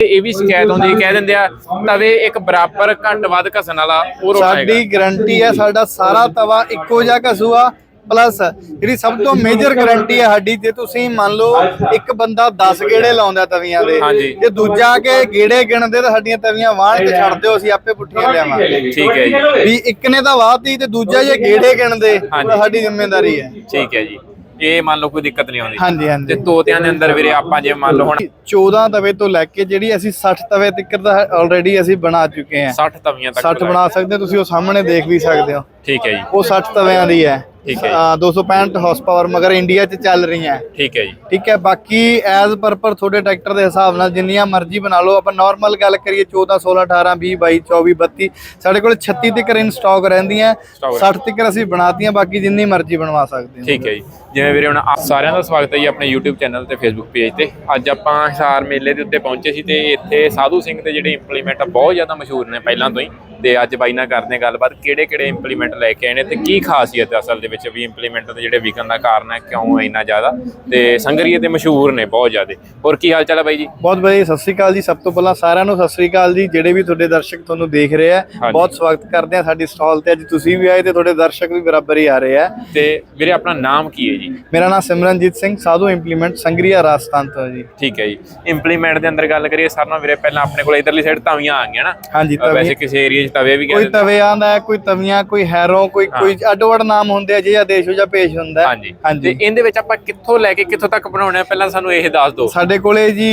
ਤੇ ਇਹ ਵੀ ਸ਼ਿਕਾਇਤ ਹੁੰਦੀ ਕਹਿ ਦਿੰਦੇ ਆ ਤਵੇ ਇੱਕ ਬਰਾਬਰ ਘੱਟ ਵੱਧ ਘਸਣ ਵਾਲਾ ਉਹ ਰੋਟਾ ਹੈਗਾ। ਸਾਡੀ ਗਾਰੰਟੀ ਹੈ ਸਾਡਾ ਸਾਰਾ ਤਵਾ ਇੱਕੋ ਜਿਹਾ ਘਸੂਆ ਪਲੱਸ ਜਿਹੜੀ ਸਭ ਤੋਂ ਮੇਜਰ ਗਾਰੰਟੀ ਹੈ ਸਾਡੀ ਜੇ ਤੁਸੀਂ ਮੰਨ ਲਓ ਇੱਕ ਬੰਦਾ 10 ਗੇੜੇ ਲਾਉਂਦਾ ਤਵੀਆਂ ਦੇ। ਜੇ ਦੂਜਾ ਕੇ ਗੇੜੇ ਗਿਣਦੇ ਤਾਂ ਸਾਡੀਆਂ ਤਵੀਆਂ ਵਾਹਣ ਤੇ ਛੱਡ ਦਿਓ ਅਸੀਂ ਆਪੇ ਪੁੱਠੀਆਂ ਲਿਆਵਾਂਗੇ ਠੀਕ ਹੈ ਜੀ। ਵੀ ਇੱਕ ਨੇ ਤਾਂ ਵਾਹਤੀ ਤੇ ਦੂਜਾ ਜੇ ਗੇੜੇ ਗਿਣਦੇ। ਤਾਂ ਸਾਡੀ ਜ਼ਿੰਮੇਵਾਰੀ ਹੈ। ਠੀਕ ਹੈ ਜੀ। ਇਹ ਮੰਨ ਲਓ ਕੋਈ ਦਿੱਕਤ ਨਹੀਂ ਆਉਂਦੀ। ਹਾਂਜੀ ਤੇ ਹਾਂਜੀ ਤੋਤਿਆਂ ਦੇ ਅੰਦਰ ਵੀਰੇ ਆਪਾਂ ਜੇ ਮੰਨ ਲਓ ਹੁਣ 14 ਤਵੇ ਤੋਂ ਲੈ ਕੇ ਜਿਹੜੀ ਅਸੀਂ 60 ਤਵੇ ਤੱਕ ਦਾ ਆਲਰੇਡੀ ਅਸੀਂ ਬਣਾ ਚੁੱਕੇ ਹਾਂ। 60 ਤਵੀਆਂ ਤੱਕ 60 ਬਣਾ ਸਕਦੇ ਤੁਸੀਂ ਉਹ ਸਾਹਮਣੇ ਦੇਖ ਵੀ ਸਕਦੇ ਹੋ। ਠੀਕ ਹੈ ਜੀ। ਉਹ 60 ਤਵਿਆਂ ਦੀ ਹੈ। ਠੀਕ ਹੈ। ਅਹ 265 ਹਾਰਸ ਪਾਵਰ ਮਗਰ ਇੰਡੀਆ 'ਚ ਚੱਲ ਰਹੀਆਂ। ਠੀਕ ਹੈ ਜੀ। ਠੀਕ ਹੈ ਬਾਕੀ ਐਜ਼ ਪਰ ਪਰ ਤੁਹਾਡੇ ਟਰੈਕਟਰ ਦੇ ਹਿਸਾਬ ਨਾਲ ਜਿੰਨੀਆਂ ਮਰਜ਼ੀ ਬਣਾ ਲਓ। ਆਪਾਂ ਨਾਰਮਲ ਗੱਲ ਕਰੀਏ 14 16 18 20 22 24 32 ਸਾਡੇ ਕੋਲ 36 ਤੱਕ ਇਨ ਸਟਾਕ ਰਹਿੰਦੀਆਂ Stock 60 ਤੱਕ ਅਸੀਂ ਬਣਾਤੀਆਂ ਬਾਕੀ ਜਿੰਨੀ ਮਰਜ਼ੀ ਬਣਵਾ ਸਕਦੇ ਹੋ। ਠੀਕ ਹੈ ਜੀ। ਜਿਵੇਂ ਵੀਰੇ ਹੁਣ ਸਾਰਿਆਂ ਦਾ ਸਵਾਗਤ ਹੈ ਜੀ ਆਪਣੇ YouTube ਚੈਨਲ ਤੇ Facebook ਪੇਜ ਤੇ। ਅੱਜ ਆਪਾਂ ਹਿਸਾਰ ਮੇਲੇ ਦੇ ਉੱਤੇ ਪਹੁੰਚੇ ਸੀ ਤੇ ਇੱਥੇ ਸਾਧੂ ਸਿੰਘ ਦੇ ਜਿਹੜੇ ਇੰਪਲੀਮੈਂਟ ਬਹੁਤ ਜ਼ਿਆਦਾ ਮਸ਼ਹੂਰ ਨੇ ਪਹਿਲਾਂ ਤੋਂ ਹੀ। ਤੇ ਅੱਜ ਬਾਈ ਨਾਲ ਕਰਦੇ ਹਾਂ ਗੱਲਬਾਤ ਕਿਹੜੇ ਕਿਹੜੇ ਇੰਪਲੀਮੈਂਟ ਲੈ ਕੇ ਆਏ ਨੇ ਤੇ ਕੀ ਖਾਸੀਅਤ ਹੈ ਅਸਲ ਦੇ ਵਿੱਚ ਵੀ ਇੰਪਲੀਮੈਂਟ ਦੇ ਜਿਹੜੇ ਵਿਕਣ ਦਾ ਕਾਰਨ ਹੈ ਕਿਉਂ ਇੰਨਾ ਜ਼ਿਆਦਾ? ਤੇ ਸੰਗਰੀਏ ਤੇ ਮਸ਼ਹੂਰ ਨੇ ਬਹੁਤ ਜ਼ਿਆਦਾ। ਹੋਰ ਕੀ ਹਾਲ ਚਾਲ ਹੈ ਬਾਈ ਜੀ? ਬਹੁਤ ਵਧੀਆ ਸਤਿ ਸ੍ਰੀ ਅਕਾਲ ਜੀ ਸਭ ਤੋਂ ਪਹਿਲਾਂ ਸਾਰਿਆਂ ਨੂੰ ਸਤਿ ਸ੍ਰੀ ਅਕਾਲ ਜੀ। ਜਿਹੜੇ ਵੀ ਤੁਹਾਡੇ ਦਰਸ਼ਕ ਤੁਹਾਨੂੰ ਦੇਖ ਰਹੇ ਆ। ਬਹੁਤ ਸਵਾਗਤ ਕਰਦੇ ਆ ਸਾਡੀ ਸਟਾਲ ਤੇ। ਅੱਜ ਤੁਸੀਂ ਵੀ ਆਏ ਤੇ ਤੁਹਾਡੇ ਦਰਸ਼ਕ ਵੀ ਬਰਾਬਰ ਹੀ ਆ ਰਹੇ ਆ। ਤੇ ਵੀਰੇ ਆਪਣਾ ਨਾਮ ਕੀ ਹੈ ਜੀ? ਮੇਰਾ ਨਾਮ ਸਿਮਰਨਜੀਤ ਸਿੰਘ ਸਾਧੂ ਇੰਪਲੀਮੈਂਟ ਸੰਗਰੀਆ ਰਾਜਸਥਾਨ ਤੋਂ ਜੀ। ਠੀਕ ਹੈ ਜੀ। ਇੰਪਲੀਮੈਂਟ ਦੇ ਅੰਦਰ ਗੱਲ ਕਰੀਏ ਸਾਰਿਆਂ ਨਾਲ ਵੀਰੇ ਪਹਿਲਾਂ ਆਪਣੇ ਕੋਲ ਇਧਰਲੀ ਸਾਈਡ ਤਵੀਆਂ ਆ ਗਈਆਂ ਨਾ। ਹਾਂਜੀ ਵੈਸੇ ਕਿਸੇ ਏਰੀਆ 'ਚ ਤਵੇ ਵੀ ਕੋਈ ਕਹਿੰਦੇ ਤਵੇ ਆਂਦਾ ਹੈ ਕੋਈ ਤਵੀਆਂ ਕੋਈ ਹੈਰੋ ਕੋਈ ਕੋਈ ਅੱਡੋ ਅੱਡ ਨਾਮ ਹੁੰਦੇ ਆ ਜੇ ਆਦੇਸ਼ ਹੋ ਜਾਂ ਪੇਸ਼ ਹੁੰਦਾ ਹੈ। ਹਾਂਜੀ। ਤੇ ਹਾਂਜੀ ਇਹਦੇ ਵਿੱਚ ਆਪਾਂ ਕਿੱਥੋਂ ਲੈ ਕੇ ਕਿੱਥੋਂ ਤੱਕ ਬਣਾਉਣੇ ਆ? ਪਹਿਲਾਂ ਸਾਨੂੰ ਇਹ ਦੱਸ ਦਿਓ। ਸਾਡੇ ਕੋਲੇ ਜੀ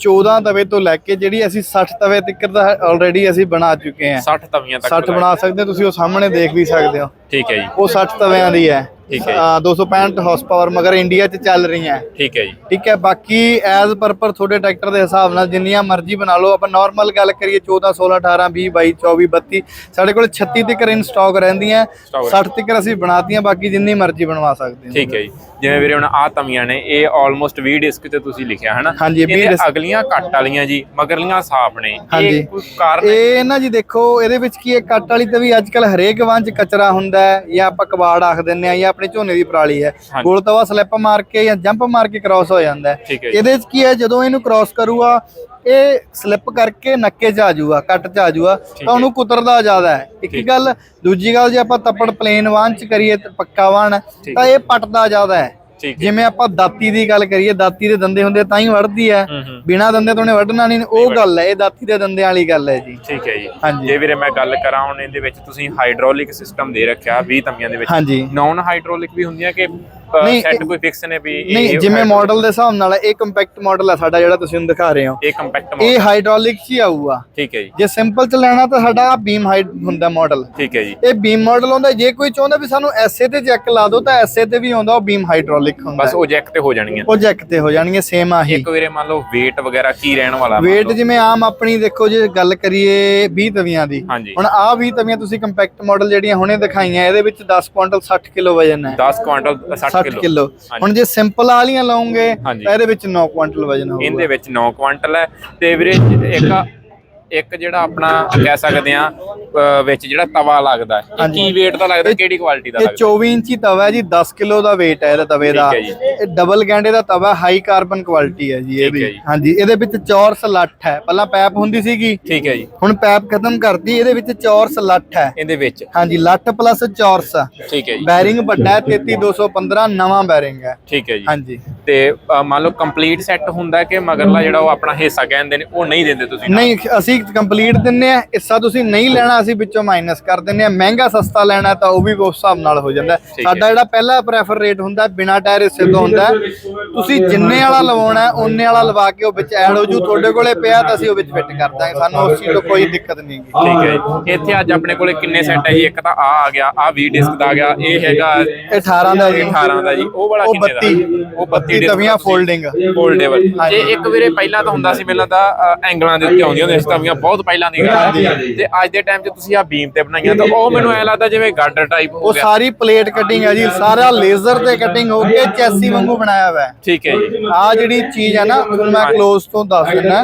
14 ਤਵੇ ਤੋਂ ਲੈ ਕੇ ਜਿਹੜੀ ਅਸੀਂ 60 ਤਵੇ ਤੱਕ ਦਾ ਆਲਰੇਡੀ ਅਸੀਂ ਬਣਾ ਚੁੱਕੇ ਹਾਂ। 60 ਤਵੀਆਂ ਤੱਕ 60 ਬਣਾ ਸਕਦੇ ਹੋ, ਤੁਸੀਂ ਉਹ ਸਾਹਮਣੇ ਦੇਖ ਵੀ ਸਕਦੇ ਹੋ। ਠੀਕ ਹੈ ਜੀ। ਉਹ 60 ਤਵਿਆਂ ਦੀ ਹੈ। ਠੀਕ ਹੈ। ਅਹ 265 ਹਾਰਸ ਪਾਵਰ ਮਗਰ ਇੰਡੀਆ 'ਚ ਚੱਲ ਰਹੀਆਂ। ਹੈ ਠੀਕ ਹੈ ਜੀ। ਠੀਕ ਹੈ ਬਾਕੀ ਐਜ਼ ਪਰ ਪਰ ਤੁਹਾਡੇ ਟਰੈਕਟਰ ਦੇ ਹਿਸਾਬ ਨਾਲ ਜਿੰਨੀਆਂ ਮਰਜ਼ੀ ਬਣਾ ਲਓ। ਆਪਾਂ ਨਾਰਮਲ ਗੱਲ ਕਰੀਏ 14 16 18 20 22 24 32 ਸਾਡੇ ਕੋਲ 36 ਤੱਕ ਇਨ ਸਟਾਕ ਰਹਿੰਦੀਆਂ। Stock 60 ਤੱਕ ਅਸੀਂ ਬਣਾਤੀਆਂ ਬਾਕੀ ਜਿੰਨੀ ਮਰਜ਼ੀ ਬਣਵਾ ਸਕਦੇ ਹੋ। ਠੀਕ ਹੈ ਜੀ। ਜਿਵੇਂ ਵੀਰੇ ਹੁਣ ਆ ਤਵੀਆਂ ਨੇ ਇਹ ਆਲਮੋਸਟ 20 ਡਿਸਕ ਤੇ ਤੁਸੀਂ ਲਿਖਿਆ ਹੈ ਨਾ ਹਾਂਜੀ, 20 ਇਹਦੇ ਅਗਲੀਆਂ ਕੱਟ ਵਾਲੀਆਂ ਜੀ ਮਗਰਲੀਆਂ ਸਾਫ਼ ਨੇ ਹਾਂਜੀ। ਇਹ ਕੋਈ ਕਾਰਨ ਹੈ? ਇਹ ਨਾ ਜੀ ਦੇਖੋ ਇਹਦੇ ਵਿੱਚ ਕੀ ਹੈ ਕੱਟ ਵਾਲੀ ਤੇ ਵੀ ਅੱਜ ਕੱਲ ਹਰੇਕ ਵਾਂ ਚ ਕਚਰਾ ਹੁੰਦਾ ਹੈ ਜਾਂ ਆਪਾਂ ਕਬਾੜ ਆਖ ਦਿੰਨੇ ਆ ਜਾਂ ਆਪਣੇ ਝੋਨੇ ਦੀ ਪਰਾਲੀ ਹੈ ਹਾਂਜੀ। ਗੋਲ ਤਵਾ ਸਲਿੱਪ ਮਾਰ ਕੇ ਜਾਂ ਜੰਪ ਮਾਰ ਕੇ ਕ੍ਰਾਸ ਹੋ ਜਾਂਦਾ ਹੈ ਠੀਕ ਹੈ ਜੀ। ਇਹਦੇ ਵਿੱਚ ਕੀ ਹੈ ਜਦੋਂ ਇਹਨੂੰ ਕ੍ਰਾਸ ਕਰੂਗਾ ਇਹ ਸਲਿੱਪ ਕਰਕੇ ਨੱਕੇ ਚ ਆ ਜਾਊਗਾ ਕੱਟ ਚ ਆ ਜਾਊਗਾ। ਤਾਂ ਉਹਨੂੰ ਕੁਤਰਦਾ ਜ਼ਿਆਦਾ ਹੈ ਇੱਕ ਗੱਲ ਦੂਜੀ ਗੱਲ ਜੇ ਆਪਾਂ ਤੱਪੜ ਪਲੇਨ ਵਾਹਨ ਚ ਕਰੀਏ ਤੇ ਪੱਕਾ ਵਾਹਨ ਤਾਂ ਇਹ ਪਟਦਾ ਜ਼ਿਆਦਾ ਹੈ ਜਿਵੇਂ ਆਪਾਂ ਦਾਤੀ ਦੀ ਗੱਲ ਕਰੀਏ ਦਾਤੀ ਦੇ ਦੰਦੇ ਹੁੰਦੇ ਤਾਂ ਹੀ ਹੂੰ। ਹੂੰ ਬਿਨਾ ਦੰਦੇ ਤੋਂ ਉਹਨੇ ਵੱਢਣਾ ਨਹੀਂ ਉਹ ਗੱਲ ਹੈ ਇਹ ਦਾਤੀ ਦੇ ਦੰਦਿਆਂ ਵਾਲੀ ਗੱਲ ਹੈ ਜੀ। ਠੀਕ ਹੈ ਜੀ। ਹਾਂਜੀ। ਜੇ ਵੀਰੇ ਮੈਂ ਗੱਲ ਕਰਾਂ ਹੁਣ ਇਹਦੇ ਵਿੱਚ ਤੁਸੀਂ ਹਾਈਡ੍ਰੋਲਿਕ ਸਿਸਟਮ ਦੇ ਰੱਖਿਆ 20 ਤਵੀਆਂ ਦੇ ਵਿੱਚ। ਹਾਂਜੀ। ਨਾਨ ਹਾਈਡ੍ਰੋਲਿਕ ਵੀ ਹੁੰਦੀਆਂ ਕਿ ਨਹੀਂ, ਸੈੱਟ ਕੋਈ ਫਿਕਸ ਨੇ ਵੀ ਨਹੀਂ ਜਿਵੇਂ ਮਾਡਲ ਦੇ ਹਿਸਾਬ ਨਾਲ ਇਹ ਕੰਪੈਕਟ ਮਾਡਲ ਹੈ ਸਾਡਾ ਜਿਹੜਾ ਤੁਸੀਂ ਦਿਖਾ ਰਹੇ ਹੋ। ਇਹ ਕੰਪੈਕਟ ਇਹ ਹਾਈਡ੍ਰੋਲਿਕ ਚ ਹੀ ਆਊਗਾ। ਠੀਕ ਹੈ ਜੀ। ਜੇ ਸਿੰਪਲ ਚ ਲੈਣਾ ਤਾਂ ਸਾਡਾ ਬੀਮ ਹਾਈਡ ਹੁੰਦਾ ਮਾਡਲ ਠੀਕ ਹੈ ਜੀ। ਇਹ ਬੀਮ ਮਾਡਲ ਹੁੰਦਾ ਜੇ ਕੋਈ ਚਾਹੁੰਦਾ ਵੀ ਸਾਨੂੰ ਐਸਏ ਤੇ ਚੈੱਕ ਲਾ ਦਿਓ ਤਾਂ ਐਸਏ ਤੇ ਵੀ ਆਉਂਦਾ ਉਹ ਬੀਮ ਹਾਈਡ੍ਰੋਲਿਕ ਹੁੰਦਾ ਬਸ ਉਹ ਜੈਕ ਤੇ ਹੋ ਜਾਣਗੀਆਂ। ਉਹ ਜੈਕ ਤੇ ਹੋ ਜਾਣਗੇ ਸੇਮ ਆਹੀ। ਇੱਕ ਵੀਰੇ ਮੰਨ ਲਓ weight ਵਗੈਰਾ ਕੀ ਰਹਿਣ ਵਾਲਾ weight? ਜਿਵੇਂ ਆਮ ਆਪਣੀ ਦੇਖੋ ਜੇ ਗੱਲ ਕਰੀਏ 20 ਤਵੀਆਂ ਦੀ ਹੁਣ ਆਹ 20 ਤਵੀਆਂ ਤੁਸੀਂ ਕੰਪੈਕਟ ਮਾਡਲ ਜਿਹੜੀਆਂ ਹੁਣੇ ਦਿਖਾਈਆਂ ਇਹਦੇ ਵਿੱਚ 10 ਕੁਇੰਟਲ 60 ਕਿਲੋ ਵਜਨ ਹੈ। 10 ਕੁਆਂਟਲ 60 60 ਕਿਲੋ। ਹੁਣ ਜੇ ਸਿੰਪਲ ਵਾਲੀਆਂ ਲਾਉਂਗੇ। ਤਾਂ ਇਹਦੇ ਵਿੱਚ 9 ਕੁਇੰਟਲ ਵਜਨ ਹੋਊਗਾ। ਇਹਦੇ ਵਿੱਚ 9 ਕੁਆਂਟਲ ਹੈ। ਤੇ ਵੀਰੇ ਇੱਕ ਇੱਕ ਜਿਹੜਾ ਆਪਣਾ ਕਹਿ ਸਕਦੇ ਆ ਵਿੱਚ ਜਿਹੜਾ ਤਵਾ ਲੱਗਦਾ ਹੈ। ਇਹ। ਕੀ weight ਦਾ ਲੱਗਦਾ? ਕਿਹੜੀ ਕੁਆਲਿਟੀ ਦਾ ਇਹ ਲੱਗਦਾ? 24 ਇੰਚੀ ਤਵਾ ਹੈ ਜੀ 10 ਕਿਲੋ ਦਾ weight ਹੈ ਇਹਦਾ ਤਵੇ ਦਾ। ਇਹ ਡਬਲ ਗੈਂਡੇ ਦਾ ਤਵਾ ਹਾਈ ਕਾਰਬਨ ਕੁਆਲਿਟੀ ਹੈ ਜੀ ਠੀਕ ਹੈ ਇਹਦੀ ਜੀ। ਹਾਂਜੀ ਇਹਦੇ ਵਿੱਚ ਚੌਰਸ ਲੱਠ ਹੈ। ਪਹਿਲਾਂ ਪੈਪ ਹੁੰਦੀ ਸੀਗੀ। ਠੀਕ ਹੈ ਜੀ। ਹੁਣ ਪੈਪ ਖਤਮ ਕਰਤੀ ਇਹਦੇ ਵਿੱਚ ਚੌਰਸ ਲੱਠ ਹੈ। ਇਹਦੇ ਵਿੱਚ? ਹਾਂਜੀ ਲੱਠ ਪਲੱਸ ਚੌਰਸ। ਠੀਕ ਹੈ ਜੀ। ਬੈਰਿੰਗ ਵੱਡਾ ਹੈ 33215 ਨਵਾਂ ਬੈਰਿੰਗ ਹੈ। ਠੀਕ ਹੈ ਜੀ। ਹਾਂਜੀ। ਤੇ ਮੰਨ ਲਓ ਕੰਪਲੀਟ ਸੈੱਟ ਹੁੰਦਾ ਕਿ ਮਗਰਲਾ ਜਿਹੜਾ ਉਹ ਆਪਣਾ ਹਿੱਸਾ ਕਹਿੰਦੇ ਨੇ ਉਹ ਨਹੀਂ ਦਿੰਦੇ ਤੁਸੀਂ? ਨਹੀਂ ਅਸੀਂ ਕੰਪਲੀਟ ਦਿੰਨੇ ਆ। ਹਿੱਸਾ ਤੁਸੀਂ ਨਹੀਂ ਲੈਣਾ ਅਸੀਂ ਵਿੱਚੋਂ ਮਾਈਨਸ ਕਰ ਦਿੰਨੇ ਆ। ਮਹਿੰਗਾ ਸਸਤਾ ਲੈਣਾ ਤਾਂ ਉਹ ਵੀ ਉਸ ਹਿਸਾਬ ਨਾਲ ਹੋ ਜਾਂਦਾ। ਸਾਡਾ ਜਿਹੜਾ ਪਹਿਲਾ ਪ੍ਰੈਫਰ ਰੇਟ ਹੁੰਦਾ ਬਿਨਾ ਟਾਇਰ ਹਿੱਸੇ ਤੋਂ ਹੁੰਦਾ। ਤੁਸੀਂ ਜਿੰਨੇ ਵਾਲਾ ਲਵਾਉਣਾ ਹੈ, ਉਨੇ ਵਾਲਾ ਲਵਾ ਕੇ ਉਹ ਵਿੱਚ ਐਡ ਹੋ ਜੂ। ਤੁਹਾਡੇ ਕੋਲੇ ਪਿਆ ਤਾਂ ਅਸੀਂ ਉਹ ਵਿੱਚ ਫਿੱਟ ਕਰ ਦਾਂਗੇ। ਸਾਨੂੰ ਉਸ ਚੀਜ਼ ਤੋਂ ਕੋਈ ਦਿੱਕਤ ਨਹੀਂ ਗੀ। ਠੀਕ ਹੈ ਜੀ। ਇੱਥੇ ਅੱਜ ਆਪਣੇ ਕੋਲੇ ਕਿੰਨੇ ਸੈੱਟ ਹੈ ਜੀ? ਇੱਕ ਤਾਂ ਆ ਆ ਗਿਆ ਆ 20 ਡਿਸਕ ਦਾ ਆ ਗਿਆ ਇਹ ਹੈਗਾ ਇਹ 18 ਦਾ ਜੀ। 18 ਦਾ ਜੀ। ਉਹ ਵਾਲਾ ਉਹ ਕਿੰਨੇ ਦਾ? 32 ਉਹ 32 ਤਵੀਆਂ folding। ਫੋਲਡੇਬਲ ਤੇ ਇੱਕ ਵੀਰੇ ਪਹਿਲਾਂ ਤਾਂ ਹੁੰਦਾ ਸੀ ਪਹਿਲਾਂ ਤਾਂ ਐਂਗਲਾਂ ਦੇ ਉੱਤੇ ਆਉਂਦੀਆਂ ਹੁੰਦੀਆਂ ਸੀ ਗਈਆਂ ਬਹੁਤ ਪਹਿਲਾਂ ਦੀ ਗੱਲ ਹੈ ਤੇ ਅੱਜ ਦੇ ਟਾਈਮ 'ਚ ਤੁਸੀਂ ਆ ਬੀਮ ਤੇ ਬਣਾਈਆਂ ਤਾਂ ਉਹ ਮੈਨੂੰ ਐ ਲੱਗਦਾ ਜਿਵੇਂ ਗਾਰਡਰ ਟਾਈਪ ਹੋ ਉਹ ਗਿਆ। ਸਾਰੀ ਪਲੇਟ ਕਟਿੰਗ ਹੈ ਜੀ ਸਾਰਾ ਲੇਜ਼ਰ ਤੇ ਕਟਿੰਗ ਹੋ ਕੇ ਚੈਸੀ ਵਾਂਗੂ ਬਣਾਇਆ ਹੋਇਆ ਹੈ। ਠੀਕ ਹੈ ਜੀ। ਆ ਜਿਹੜੀ ਚੀਜ਼ ਹੈ ਨਾ ਤੁਹਾਨੂੰ ਮੈਂ ক্লোਜ਼ ਤੋਂ ਦੱਸ ਦਿੰਦਾ।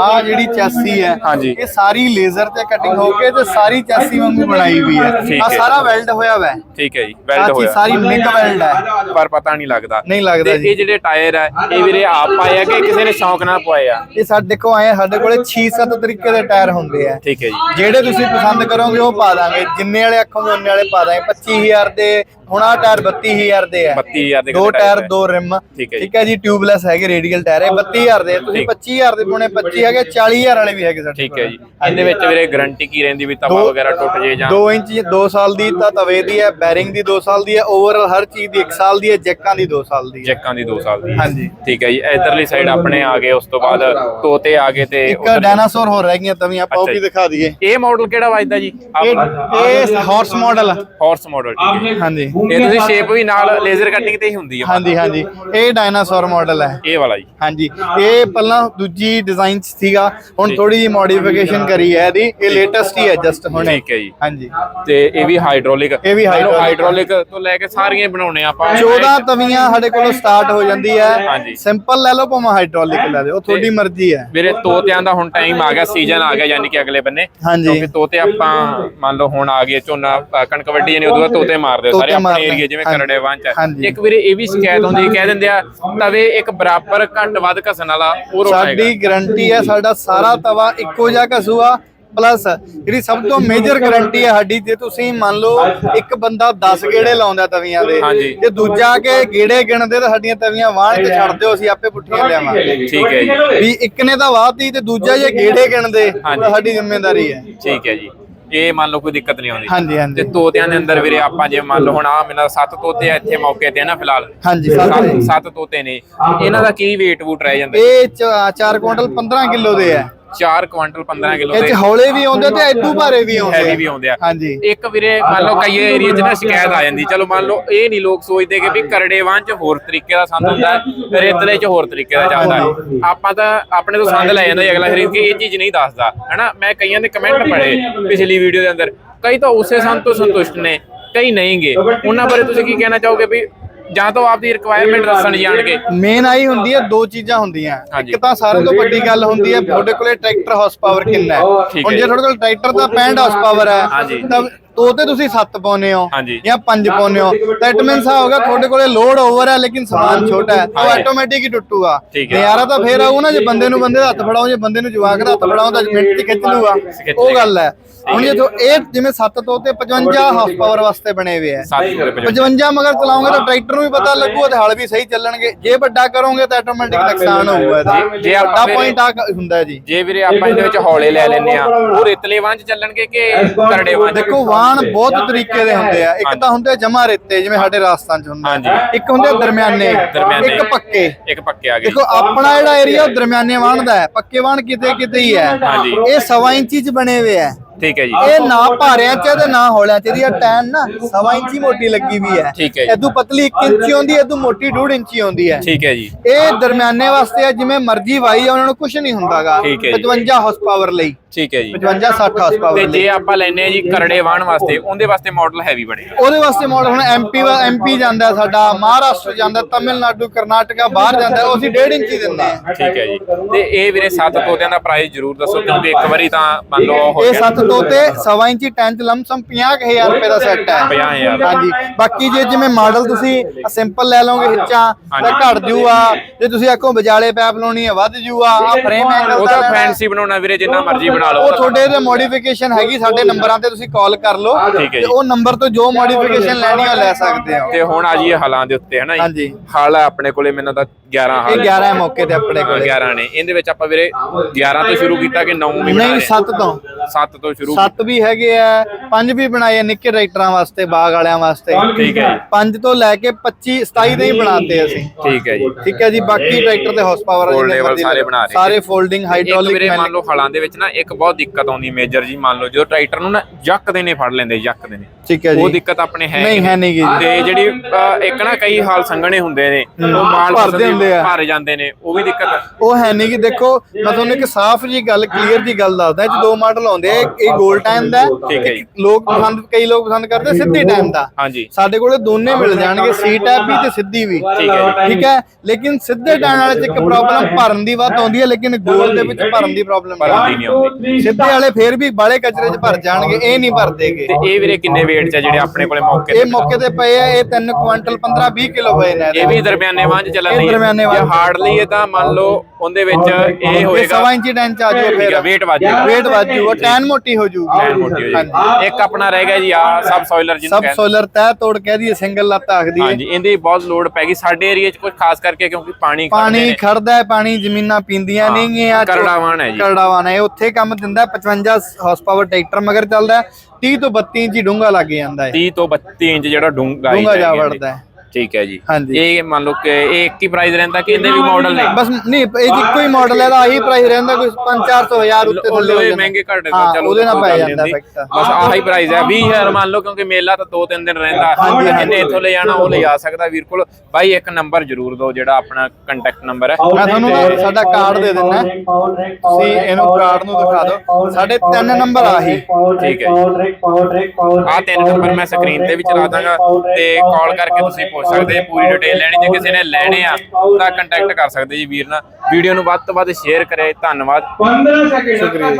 ਆ ਜਿਹੜੀ ਚੈਸੀ ਹੈ ਹਾਂਜੀ। ਇਹ ਸਾਰੀ ਲੇਜ਼ਰ ਤੇ ਕਟਿੰਗ ਹੋ ਕੇ ਤੇ ਸਾਰੀ ਚੈਸੀ ਵਾਂਗੂ ਬਣਾਈ ਹੋਈ ਹੈ। ਠੀਕ ਆ ਹੈ। ਸਾਰਾ ਵੈਲਡ ਹੋਇਆ ਹੋਇਆ ਹੈ। ਠੀਕ ਹੈ ਜੀ ਵੈਲਡ ਚੀਜ਼ ਹੋਇਆ। ਸਾਰੀ ਮਿਕ ਵੈਲਡ ਹੈ। ਪਰ ਪਤਾ ਨਹੀਂ ਲੱਗਦਾ। ਨਹੀਂ ਲੱਗਦਾ ਤੇ ਜੀ। ਇਹ ਜਿਹੜੇ ਟਾਇਰ ਆ ਇਹ ਵੀਰੇ ਆਪ ਪਾਏ ਆ ਕਿ ਕਿਸੇ ਨੇ ਸ਼ੌਂਕ ਨਾਲ ਪਵਾਏ ਆ? ਇਹ ਸਾਡੇ ਦੇਖੋ ਆਏ ਸਾਡੇ ਕੋਲੇ 6-7 ਤਰੀਕੇ ਦੇ ਟਾਇਰ ਹੁੰਦੇ ਆ। ਠੀਕ ਹੈ ਜੀ। ਜਿਹੜੇ ਤੁਸੀਂ ਪਸੰਦ ਕਰੋਗੇ ਉਹ ਪਾ ਦਾਂਗੇ। ਜਿੰਨੇ ਵਾਲੇ ਆਖੋਗੇ ਉਹਨੇ ਵਾਲੇ ਪਾ ਦਾਂਗੇ। 25000 ਦੇ ਹੁਣ ਆ ਟਾਇਰ 32000 ਦੇ ਆ। 32000 ਦੇ ਦੋ ਟਾਇਰ ਹੈ? ਦੋ ਰਿਮ। ਠੀਕ ਹੈ ਜੀ। ਹੈ ਟਿਊਬਲੈਸ ਹੈਗੇ ਰੇਡੀਅਲ ਟਾਇਰ ਇਹ 32000 ਦੇ। ਤੁਸੀਂ ਠੀਕ। 25000 ਦੇ ਪਾਉਣੇ 25 ਹੈਗੇ 40000 ਵਾਲੇ ਵੀ ਹੈਗੇ ਸਾਡੇ ਠੀਕ ਹੈ ਜੀ। ਇਹਦੇ ਵਿੱਚ ਵੀਰੇ ਗਾਰੰਟੀ ਕੀ ਰਹਿੰਦੀ ਵੀ ਤਵਾ ਵਗੈਰਾ ਟੁੱਟ ਜੇ ਜਾਂ 2 ਇੰਚ 2 ਸਾਲ ਦੀ ਤਾਂ ਤਵੇ ਦੀ ਹੈ ਬੈਰਿੰਗ ਦੀ 2 ਸਾਲ ਦੀ ਹੈ ਓਵਰਆਲ ਹਰ ਚੀਜ਼ ਦੀ 1 ਸਾਲ ਦੀ ਹੈ ਜੈਕਾਂ ਦੀ 2 ਸਾਲ ਦੀ ਹੈ। ਜੈਕਾਂ ਦੀ 2 ਸਾਲ ਦੀ ਹਾਂਜੀ। ਠੀਕ ਹੈ ਜੀ। ਇਧਰਲੀ ਸਾਈਡ ਆਪਣੇ ਆ ਗਏ ਉਸ ਤੋਂ ਬਾਅਦ ਤੋਤੇ ਆ ਗਏ ਤੇ ਇੱਕ ਡਾਇਨਾਸੌਰ ਹੋਰ ਰਹਿ ਗਈਆਂ ਤਵੀਆਂ ਆਪਾਂ ਉਹ ਵੀ ਜੀ। ਦਿਖਾ ਦਈਏ। ਇਹ ਮਾਡਲ ਕਿਹੜਾ ਵੱਜਦਾ ਜੀ? ਇਹ ਹਾਰਸ ਮਾਡਲ ਹਾਰਸ ਮਾਡਲ ਠੀਕ ਹੈ ਹਾਂਜੀ। ਇਹ ਤੁਸੀਂ ਸ਼ੇਪ ਵੀ ਨਾਲ ਲੇਜ਼ਰ ਕਟਿੰਗ ਤੇ ਹੀ ਹੁੰਦੀ ਹੈ ਹਾਂਜੀ ਹਾਂਜੀ। ਇਹ ਡਾਇਨਾਸੌਰ ਮਾਡਲ ਹੈ ਇਹ ਵਾਲਾ ਜੀ। ਹਾਂਜੀ। ਇਹ ਪਹਿਲਾਂ ਦੂਜੀ ਡਿਜ਼ਾਈਨ ਸੀਗਾ। ਹੁਣ ਥੋੜੀ ਜਿਹੀ ਮੋਡੀਫਿਕੇਸ਼ਨ ਕਰੀ ਹੈ ਇਹਦੀ। ਇਹ ਲੇਟੈਸਟ ਹੀ ਹੈ ਜਸਟ ਹੁਣੇ। ਠੀਕ ਹੈ ਜੀ। ਹਾਂਜੀ। ਤੇ ਇਹ ਵੀ ਹਾਈਡ੍ਰੋਲਿਕ ਇਹ ਵੀ। ਹਾਈਡ੍ਰੋਲਿਕ ਤੋਂ ਲੈ ਕੇ ਸਾਰੀਆਂ ਬਣਾਉਣੇ ਆਪਾਂ। 14 ਤਵੀਆਂ ਸਾਡੇ ਕੋਲੋਂ ਸਟਾਰਟ ਹੋ ਜਾਂਦੀ ਹੈ। ਸਿੰਪਲ ਲੈ ਲਓ ਭਾਵੇਂ ਹਾਈਡ੍ਰੋਲਿਕ ਲੈ ਲਓ ਤੁਹਾਡੀ ਮਰਜ਼ੀ ਹੈ। ਵੀਰੇ ਤੋਤਿਆਂ ਦਾ ਹੁਣ ਟਾਈਮ ਆ ਗਿਆ ਸੀਜ਼ਨ ਆ ਗਿਆ ਯਾਨੀ ਕਿ ਅਗਲੇ ਬੰਨੇ। ਕਿਉਂਕਿ ਤੋਤੇ ਆਪਾਂ ਮੰਨ ਲਓ ਹੁਣ ਆ ਗਏ ਝੋਨਾ ਕਣਕ ਵੱਢੀ ਨੇ ਉਦੋਂ ਬਾਅਦ ਤੋਤੇ ਮਾਰਦੇ ਸਾਰੇ ਆਪਣੇ। ਏਰੀਆ ਜਿਵੇਂ। ਕਰੜੇ ਵਾਂਚ। ਇੱਕ ਵੀਰੇ ਇਹ ਵੀ ਸ਼ਿਕਾਇਤ ਹੁੰਦੀ ਹੈ ਕਹਿ ਦਿੰਦੇ ਆ ਤਵੇ ਇੱਕ ਬਰਾਬਰ ਘੱਟ ਵੱਧ ਘਸਣ ਵਾਲਾ ਉਹ ਸਾਡੀ ਗਾਰੰਟੀ ਹੈ ਸਾਡਾ ਸਾਰਾ ਤਵਾ ਇੱਕੋ ਜਿਹਾ ਘਸੂਆ ਪਲੱਸ ਜਿਹੜੀ ਸਭ ਤੋਂ ਮੇਜਰ ਗਾਰੰਟੀ ਹੈ ਸਾਡੀ ਜੇ ਤੁਸੀਂ ਮੰਨ ਲਓ ਇੱਕ ਬੰਦਾ 10 ਗੇੜੇ ਲਾਉਂਦਾ ਤਵੀਆਂ ਦੇ। ਤੇ ਦੂਜਾ ਕੇ ਗੇੜੇ ਗਿਣਦੇ ਤਾਂ ਸਾਡੀਆਂ ਤਵੀਆਂ ਵਾਹਣ ਤੇ ਛੱਡ ਦਿਓ ਅਸੀਂ ਆਪੇ ਪੁੱਠੀਆਂ ਲਿਆਵਾਂਗੇ। ਠੀਕ ਹੈ ਜੀ। ਵੀ ਇੱਕ ਨੇ ਤਾਂ ਵਾਹਤੀ ਤੇ ਦੂਜਾ ਜੇ ਗੇੜੇ ਗਿਣਦੇ। ਤਾਂ ਸਾਡੀ ਜ਼ਿੰਮੇਵਾਰੀ ਹੈ। ਠੀਕ ਹੈ ਜੀ। ਇਹ ਮੰਨ ਲਓ ਕੋਈ ਦਿੱਕਤ ਨਹੀਂ ਆਉਂਦੀ। ਹਾਂਜੀ ਤੇ ਹਾਂਜੀ ਤੋਤਿਆਂ ਦੇ ਅੰਦਰ ਵੀਰੇ ਆਪਾਂ ਜੇ ਮੰਨ ਲਓ ਹੁਣ ਆ ਮੇਰਾ ਸੱਤ ਤੋਤੇ ਆ ਇੱਥੇ ਮੌਕੇ ਤੇ ਨਾ ਫਿਲਹਾਲ। ਹਾਂਜੀ, ਸੱਤ ਸੱਤ- ਨੇ। ਸੱਤ ਤੋਤੇ ਨੇ। ਇਹਨਾਂ ਦਾ ਕੀ weight ਵੂਟ ਰਹਿ ਜਾਂਦਾ? ਇਹ 4 ਕੁਇੰਟਲ 15 ਕਿਲੋ ਦੇ ਆ 4 ਕੁਇੰਟਲ 15 ਕਿਲੋ ਇਹ ਦੇ ਚ ਹੌਲੇ ਵੀ ਆਉਂਦੇ ਤੇ ਐਦੂ ਭਾਰੇ ਵੀ ਆਉਂਦੇ ਹੈਵੀ ਵੀ ਆਉਂਦੇ ਆ। ਹਾਂਜੀ। ਇੱਕ ਵੀਰੇ ਮੰਨ ਲਓ ਕਈ ਏਰੀਆ 'ਚ ਨਾ ਸ਼ਿਕਾਇਤ ਆ ਜਾਂਦੀ। ਚਲੋ ਮੰਨ ਲਓ ਇਹ ਨਹੀਂ ਲੋਕ ਸੋਚਦੇ ਕਿ ਵੀ ਕਰੜੇ ਵਾਂ 'ਚ ਹੋਰ ਤਰੀਕੇ ਦਾ ਸੰਦ ਹੁੰਦਾ ਹੈ ਰੇਤਲੇ 'ਚ ਹੋਰ ਤਰੀਕੇ ਦਾ ਚੱਲਦਾ ਹੈ। ਆਪਾਂ ਤਾਂ ਆਪਣੇ ਤੋਂ ਸੰਦ ਲੈ ਜਾਂਦਾ ਜੀ ਅਗਲਾ ਖਰੀਦ ਕੇ ਇਹ ਚੀਜ਼ ਨਹੀਂ ਦੱਸਦਾ ਹਨਾ? ਮੈਂ ਕਈਆਂ ਦੇ ਕਮੈਂਟ ਪੜ੍ਹੇ ਪਿਛਲੀ ਵੀਡੀਓ ਦੇ ਅੰਦਰ। ਕਈ ਤਾਂ ਉਸੇ ਸੰਦ ਤੋਂ ਸੰਤੁਸ਼ਟ ਨੇ ਕਈ ਨਹੀਂਗੇ। ਉਹਨਾਂ ਬਾਰੇ ਤੁਸੀਂ ਕੀ ਕਹਿਣਾ ਚਾਹੋਗੇ ਵੀ ਜਾਂ ਤਾਂ ਉਹ ਆਪਦੀ ਰਿਕੁਆਇਰਮੈਂਟ ਦੱਸਣ ਜਾਣਗੇ ਮੇਨ ਆਈ ਹੁੰਦੀ ਹੈ ਦੋ ਚੀਜ਼ਾਂ ਹੁੰਦੀਆਂ। ਇੱਕ ਤਾਂ ਸਾਰਿਆਂ ਤੋਂ ਵੱਡੀ ਗੱਲ ਹੁੰਦੀ ਹੈ ਤੁਹਾਡੇ ਕੋਲੇ ਟਰੈਕਟਰ ਹਾਰਸ ਪਾਵਰ ਕਿੰਨਾ ਹੈ ਠੀਕ ਹੁਣ ਹੈ ਜੇ ਜੀ। ਤੁਹਾਡੇ ਕੋਲ ਟਰੈਕਟਰ ਦਾ 65 ਹਾਰਸ ਪਾਵਰ ਹੈ। ਤਾਂ ਉਹ ਤੇ ਤੁਸੀਂ 7 ਪਾਉਨੇ ਹੋ। ਜਾਂ 5 ਪਾਉਨੇ ਹੋ ਤਾਂ ਇਟ ਮੀਨਸ ਆ ਹੋਗਾ ਤੁਹਾਡੇ ਕੋਲੇ ਲੋਡ ਓਵਰ ਹੈ ਲੇਕਿਨ ਸਮਾਨ ਛੋਟਾ ਹੈ ਤਾਂ ਹਾਂਜੀ। ਆਟੋਮੈਟਿਕ ਹੀ ਟੁੱਟੂਗਾ। ਨਿਆਰਾ ਤਾਂ ਫੇਰ ਆਊ ਨਾ ਜੇ ਬੰਦੇ ਨੂੰ ਬੰਦੇ ਦਾ ਹੱਥ ਫੜਾਓ ਜੇ ਬੰਦੇ ਨੂੰ ਜਵਾਕ ਦਾ ਹੱਥ ਫੜਾਓ ਤਾਂ ਮਿੰਟ 'ਚ ਖਿੱਚ ਲੂਗਾ ਉਹ। ਗੱਲ ਹੈ ਹੁਣ ਜੇ ਤੋ- ਇਹ ਜਿਵੇਂ 7 ਤੋਂ ਤੇ 55 ਹਾਰਸ ਪਾਵਰ ਵਾਸਤੇ ਬਣੇ ਹੋਏ 7 ਰੁਪਏ 55 ਮਗਰ ਚਲਾਉਂਗੇ ਤਾਂ ਟਰੈਕਟਰ ਨੂੰ ਵੀ ਪਤਾ ਲੱਗੂਗਾ ਤੇ ਹਲ ਵੀ ਸਹੀ ਚੱਲਣਗੇ। ਜੇ ਵੱਡਾ ਕਰੋਗੇ ਤਾਂ ਆਟੋਮੈਟਿਕ ਨੁਕਸਾਨ ਹੋਊਗਾ ਇਹਦਾ। ਜੇ- ਜੇ ਆਪਾਂ ਵੱਡਾ ਫਿਰ- ਪੁਆਇੰਟ ਆ ਹੁੰਦਾ ਜੀ। ਜੇ ਵੀਰੇ ਆਪਾਂ ਇਹਦੇ ਵਿੱਚ ਹੌਲੇ ਲੈ ਲੈਨੇ ਆ ਉਹ ਰੇਤਲੇ ਵਾਂ 'ਚ ਚੱਲਣਗੇ ਕਿ ਕਰੜੇ ਵਾਂ ਦੇਖੋ ਵਾਹਣ ਬਹੁਤ ਤਰੀਕੇ ਦੇ ਹੁੰਦੇ ਆ। ਇੱਕ ਤਾਂ ਹੁੰਦੇ ਜਮਾ ਰੇਤੇ ਜਿਵੇਂ ਸਾਡੇ ਰਾਜਸਥਾਨ ਚ ਹੁੰਦਾ। ਇੱਕ ਹੁੰਦੇ ਦਰਮਿਆਨੇ। ਇੱਕ ਪੱਕੇ। ਇੱਕ ਪੱਕੇ ਆ ਗਏ। ਦੇਖੋ ਆਪਣਾ ਜਿਹੜਾ ਏਰੀਆ ਉਹ ਦਰਮਿਆਨੇ ਵਾਹਣ ਦਾ ਹੈ। ਪੱਕੇ ਵਾਹਣ ਕਿਤੇ ਕਿਤੇ ਹੀ ਹੈ। ਹਾਂਜੀ। ਇਹ ਸਵਾ ਇੰਚੀ ਚ ਬਣੇ ਹੋਏ ਹੈ। ਠੀਕ ਹੈ ਜੀ। ਇਹ ਨਾ ਭਾਰਿਆਂ ਚ ਤੇ ਨਾ ਹੌਲਿਆਂ ਚ ਇਹਦੀ ਟੈਨ ਨਾ ਸਵਾ ਇੰਚੀ ਮੋਟੀ ਲੱਗੀ ਵੀ ਹੈ। ਠੀਕ ਹੈ ਜੀ। ਇਦੋਂ ਪਤਲੀ 1 ਇੰਚੀ ਹੁੰਦੀ ਹੈ ਇਦੋਂ ਮੋਟੀ 1.5 ਇੰਚੀ ਹੁੰਦੀ ਹੈ। ਠੀਕ ਹੈ ਜੀ। ਇਹ ਦਰਮਿਆਨੇ ਵਾਸਤੇ ਆ ਜਿਵੇਂ ਮਰਜ਼ੀ ਵਾਈ ਆ ਉਹਨਾਂ ਨੂੰ ਕੁਝ ਨਹੀਂ ਹੁੰਦਾਗਾ। ਠੀਕ ਹੈ ਜੀ। 55 ਹਾਰਸ ਪਾਵਰ ਲਈ। ਠੀਕ ਹੈ ਜੀ। 55 60 ਹਾਰਸ ਤੇ ਜੇ ਆਪਾਂ ਲੈਨੇ ਆ ਜੀ ਕਰੜੇ ਵਾਹਣ ਵਾਸਤੇ ਉਹਦੇ ਵਾਸਤੇ ਮਾਡਲ ਹੈਵੀ ਬਣੇਗਾ ਉਹਦੇ ਵਾਸਤੇ ਮਾਡਲ ਹੁਣ ਐਮਪੀ ਐਮਪੀ ਜਾਂਦਾ ਸਾਡਾ ਮਹਾਰਾਸ਼ਟਰ ਜਾਂਦਾ ਤਮਿਲਨਾਡੂ ਕਰਨਾਟਕਾ ਬਾਹਰ ਜਾਂਦਾ ਉਹ ਅਸੀਂ 1.5 ਇੰਚੀ ਦਿੰਦੇ ਆ ਠੀਕ ਹੈ ਜੀ। ਤੇ ਇਹ ਵੀਰੇ ਸੱਤ ਤੋਤਿਆਂ ਦਾ ਪ੍ਰਾਈਸ ਜ਼ਰੂਰ ਦੱਸੋ ਕਿਉਂਕਿ ਇੱਕ ਵਾਰੀ ਤਾਂ ਮੰਨ ਲਓ ਹੋ ਇਹ ਗਿਆ। ਸੱਤ ਤੋਂ ਤੇ ਸਵਾ ਇੰਚੀ 10 ਚ ਲਮਸਮ 50000 ਰੁਪਏ ਦਾ ਸੈੱਟ ਹੈ। 50,000 ਹਾਂਜੀ। ਬਾਕੀ ਜੇ ਜਿਵੇਂ ਮਾਡਲ ਤੁਸੀਂ ਸਿੰਪਲ ਲੈ ਲਓਗੇ ਹਿੱਚਾਂ ਤਾਂ ਘਟ ਜੂਗਾ ਜੇ ਤੁਸੀਂ ਆਖੋ ਵਿਚਾਲੇ ਪੈਪ ਲਾਉਣੀ ਹੈ ਵੱਧ ਜੂਗਾ ਆ ਫਰੇਮ ਐਂਗਲ ਉਹ ਦਾ ਤਾਂ। ਫੈਂਸੀ ਬਣਾਉਣਾ ਵੀਰੇ ਜਿੰਨਾ ਮਰਜ਼ੀ ਬਣਾ ਲਓ ਉਹ ਤੁਹਾਡੇ ਦੇ ਮੋਡੀਫਿਕੇਸ਼ਨ ਹੈਗੀ ਸਾਡੇ ਨੰਬਰਾਂ ਤੇ ਤੁਸੀਂ ਕਾਲ ਕਰ ਲਓ ਠੀਕ ਹੈ ਤੇ ਜੀ। ਉਹ ਨੰਬਰ ਤੋਂ ਜੋ ਮੋਡੀਫਿਕੇਸ਼ਨ ਲੈਣੀ ਹੈ ਉਹ ਲੈ ਸਕਦੇ ਹੋ। ਤੇ ਹੁਣ ਆ ਜੀ ਹਲਾਂ ਦੇ ਉੱਤੇ ਹਨਾ ਹਾਂਜੀ। ਹਲ ਆ ਆਪਣੇ ਕੋਲੇ ਮੈਨੂੰ ਤਾਂ 11 ਇਹ ਹਲ 11 ਹੈ ਮੌਕੇ ਤੇ ਆਪਣੇ ਕੋਲੇ। 11 ਨੇ। ਇਹਦੇ ਵਿੱਚ ਆਪਾਂ ਵੀਰੇ 11 ਤੋਂ ਸ਼ੁਰੂ ਕੀਤਾ ਕਿ 9 ਵੀ ਬਣਾ ਨਹੀਂ ਰਹੇ 7 ਤੋਂ। 7 ਤੋਂ ਸ਼ੁਰੂ ਸੱਤ ਵੀ ਹੈਗੇ ਆ ਪੰਜ ਵੀ ਬਣਾਏ ਆ ਨਿੱਕੇ ਟਰੈਕਟਰਾਂ ਵਾਸਤੇ ਬਾਗ ਵਾਲਿਆਂ ਵਾਸਤੇ। ਠੀਕ ਹੈ ਜੀ। ਪੰਜ ਤੋਂ ਲੈ ਕੇ 25 27 ਦੇ ਹੀ ਬਣਾਤੇ ਅਸੀਂ। ਠੀਕ ਹੈ ਜੀ। ਠੀਕ ਹੈ ਜੀ ਬਾਕੀ ਟਰੈਕਟਰ ਦੇ ਹਾਰਸ ਪਾਵਰ ਸਾਰੇ ਬਣਾ ਰਹੇ। ਸਾਰੇ ਫੋਲਡਿੰਗ ਇੱਕ ਹਾਈਡ੍ਰੋਲਿਕ ਵੀਰੇ ਮੰਨ ਲਓ ਹਲਾਂ ਦੇ ਵਿੱਚ ਨਾ ਇੱਕ ਬਹੁਤ ਦਿੱਕਤ ਆਉਂਦੀ ਮੇਜਰ ਜੀ ਮੰਨ ਲਓ ਜਦੋਂ ਟਰੈਕਟਰ ਨੂੰ ਨਾ ਜੱਕਦੇ ਨੇ ਫੜ ਲੈਂਦੇ ਜੱਕਦੇ ਨੇ। ਠੀਕ ਹੈ ਉਹ ਜੀ ਦਿੱਕਤ ਆਪਣੇ ਹੈ ਨਹੀਂ, ਹੈ ਨੀ ਗੀ। ਤੇ ਜਿਹੜੀ ਅ, ਇੱਕ ਨਾ ਕਈ ਹਾਲ ਸੰਘਣੇ ਹੁੰਦੇ ਨੇ ਉਹ ਮਾਲ ਭਰਦੇ ਹੁੰਦੇ ਆ। ਭਰ ਜਾਂਦੇ ਨੇ ਉਹ ਵੀ ਦਿੱਕਤ ਉਹ ਹੈ ਨਹੀਂ ਕਿ ਦੇਖੋ ਮੈਂ ਤੁਹਾਨੂੰ ਇੱਕ ਸਾਫ਼ ਜੀ ਗੱਲ ਕਲੀਅਰ ਜੀ ਗੱਲ ਦੱਸਦਾ ਇਹ 'ਚ ਦੋ ਮਾਡਲ ਆਉਂਦੇ ਆ ਇੱਕ ਇਹ 골ਡ ਟਾਈਮ ਦਾ ਠੀਕ ਹੈ ਜੀ। ਲੋਕ ਪਸੰਦ ਕਈ ਲੋਕ ਪਸੰਦ ਕਰਦੇ ਸਿੱਧੀ ਟਾਈਮ ਦਾ। ਹਾਂਜੀ। ਸਾਡੇ ਕੋਲੇ ਦੋਨੇ ਮਿਲ ਜਾਣਗੇ ਸੀ ਟੈਪ ਵੀ ਤੇ ਸਿੱਧੀ ਵੀ। ਠੀਕ ਹੈ ਠੀਕ ਹੈ? ਲੇਕਿਨ ਸਿੱਧੇ ਟਾਈਮ ਵਾਲੇ ਚ ਇੱਕ ਪ੍ਰੋਬਲਮ ਭਰਨ ਦੀ ਵੱਧ ਆਉਂਦੀ ਹੈ ਲੇਕਿਨ ਗੋਲ ਦੇ ਵਿੱਚ ਭਰਨ ਦੀ ਪ੍ਰੋਬਲਮ ਨਹੀਂ ਆਉਂਦੀ। ਸਿੱਧੇ ਵਾਲੇ ਫੇਰ ਵੀ ਬਾਲੇ ਕਚਰੇ ਚ ਭਰ ਜਾਣਗੇ ਇਹ ਨਹੀਂ ਭਰਦੇਗੇ। ਤੇ ਇਹ ਵੀਰੇ ਕਿੰਨੇ weight ਚ ਆ ਜਿਹੜੇ ਆਪਣੇ ਕੋਲੇ ਮੌਕੇ ਇਹ ਤੇ ਮੌਕੇ ਤੇ ਪਏ ਆ ਇਹ 3 ਕੁਆਂਟਲ 15 20 ਕਿਲੋ ਹੋਏ ਨੇ ਇਹ ਵੀ ਦਰਮਿਆਨੇ ਵਾਂਝ ਚੱਲਣ ਇਹ ਲਈ ਦਰਮਿਆਨੇ ਵਾਂਝ। ਹਾਰਡਲੀ ਇਹ ਤਾਂ ਮੰਨ ਲਓ ਉਹਦੇ ਵਿੱਚ ਇਹ ਇਹ ਹੋਏਗਾ। ਸਵਾ ਇੰਚੀ ਟੈਂਚ ਚ ਆ ਜਾਓ ਠੀਕ ਫੇਰ। weight ਜਾਏਗਾ weight ਵੱਧ ਟੈਨ ਮੋਟੀ ਹੋ ਜੂਗੀ। ਲੈਣ ਮੋਟੀ ਹੋ ਜਾਏਗੀ ਇੱਕ ਆਪਣਾ ਰਹਿ ਗਿਆ ਜੀ ਆ ਸਬ ਸੋਇਲਰ ਜਿਹਨੂੰ ਸਬ ਕਹਿੰਦੇ। ਸੋਲਰ ਤੋੜ ਕਹਿ ਦਈਏ ਸਿੰਗਲ ਲੱਤ ਆਖਦੀ ਹੈ। ਹਾਂਜੀ ਇਹਦੀ ਬਹੁਤ ਲੋਡ ਪੈ ਗਈ ਸਾਡੇ ਏਰੀਆ 'ਚ ਕੁਝ ਖਾਸ ਕਰਕੇ ਕਿਉਂਕਿ ਪਾਣੀ ਖੜਦੇ ਪਾਣੀ ਨੇ। ਖੜਦਾ ਹੈ ਪਾਣੀ ਜ਼ਮੀਨਾਂ ਪੀਂਦੀਆਂ ਹਾਂ, ਨਹੀਂ ਗਿਆ ਕਰੜਾਵਾਨ ਹੈ ਜੀ। ਕਰੜਾਵਾਨ ਹੈ। ਇਹ ਉੱਥੇ ਕੰਮ ਦਿੰਦਾ ਹੈ, 55 ਹਾਰਸ ਪਾਵਰ ਟਰੈਕਟਰ ਮਗਰ ਚੱਲਦਾ ਹੈ, 30 ਤੋਂ 32 ਇੰਚ ਹੀ ਡੂੰਘਾ ਲੱਗ ਜਾਂਦਾ ਹੈ। 30 ਤੋਂ 32 ਇੰਚ ਜਿਹੜਾ ਡੂੰਘਾ ਡੂੰਘਾ ਜਾ ਵੜਦਾ ਹੈ। ਠੀਕ ਹੈ ਜੀ। ਹਾਂਜੀ। ਇਹ ਮੰਨ ਲਓ ਕਿ ਇਹ ਇੱਕ ਹੀ ਪ੍ਰਾਈਸ ਰਹਿੰਦਾ ਕਿ ਇਹਦੇ ਵੀ ਮਾਡਲ ਨੇ? ਬਸ ਨਹੀਂ ਇਹ ਜੀ ਕੋਈ ਮਾਡਲ ਹੈ ਦਾ ਆਹੀ ਪ੍ਰਾਈਸ ਰਹਿੰਦਾ ਕੋਈ 5-400 ਹਜ਼ਾਰ ਉੱਤੇ ਥੱਲੇ ਹੋ ਉਹਦੇ ਜਾਂਦਾ। ਮਹਿੰਗੇ ਘੱਟ ਹਾਂ, ਚਲੋ ਉਹਦੇ ਨਾਲ ਪੈ ਜਾਂਦਾ। ਬਸ ਆਹੀ ਪ੍ਰਾਈਸ ਹੈ। 20000 ਮੰਨ ਲਓ ਕਿਉਂਕਿ ਮੇਲਾ ਤਾਂ 2-3 ਦਿਨ ਰਹਿੰਦਾ। ਜਿਹਨੇ ਇੱਥੋਂ ਲੈ ਜਾਣਾ ਉਹ ਲੈ ਜਾ ਸਕਦਾ। ਵੀਰ ਕੋਲ ਬਾਈ ਇੱਕ ਨੰਬਰ ਜ਼ਰੂਰ ਦਿਓ ਜਿਹੜਾ ਆਪਣਾ ਕੰਟੈਕਟ ਨੰਬਰ ਹੈ। ਮੈਂ ਤੁਹਾਨੂੰ ਸਾਡਾ ਕਾਰਡ ਦੇ ਦਿੰਦਾ। ਤੁਸੀਂ ਇਹਨੂੰ ਕਾਰਡ ਨੂੰ ਦਿਖਾ ਦਿਓ। ਸਾਡੇ ਤਿੰਨ ਨੰਬਰ ਆਹੀ ਠੀਕ ਹੈ ਆਹ ਤਿੰਨ ਨੰਬਰ ਮੈਂ ਸਕਰੀਨ ਤੇ ਵੀ ਚਲਾ ਦਾਂਗਾ ਤੇ ਕਾਲ ਕਰਕੇ ਤੁਸੀਂ ਪੁੱਛ ਸਕਦੇ ਪੂਰੀ ਡਿਟੇਲ ਲੈਣੀ ਜੇ ਕਿਸੇ ਨੇ ਲੈਣੇ ਆ ਤਾਂ ਕੰਟੈਕਟ ਕਰ ਸਕਦੇ ਜੀ ਵੀਰ ਨਾਲ। ਵੀਡੀਓ ਨੂੰ ਵੱਧ ਤੋਂ ਵੱਧ ਸ਼ੇਅਰ ਕਰੇ ਧੰਨਵਾਦ। 15 ਸੈਕਿੰਡ ਸ਼ੁਕਰੀਆ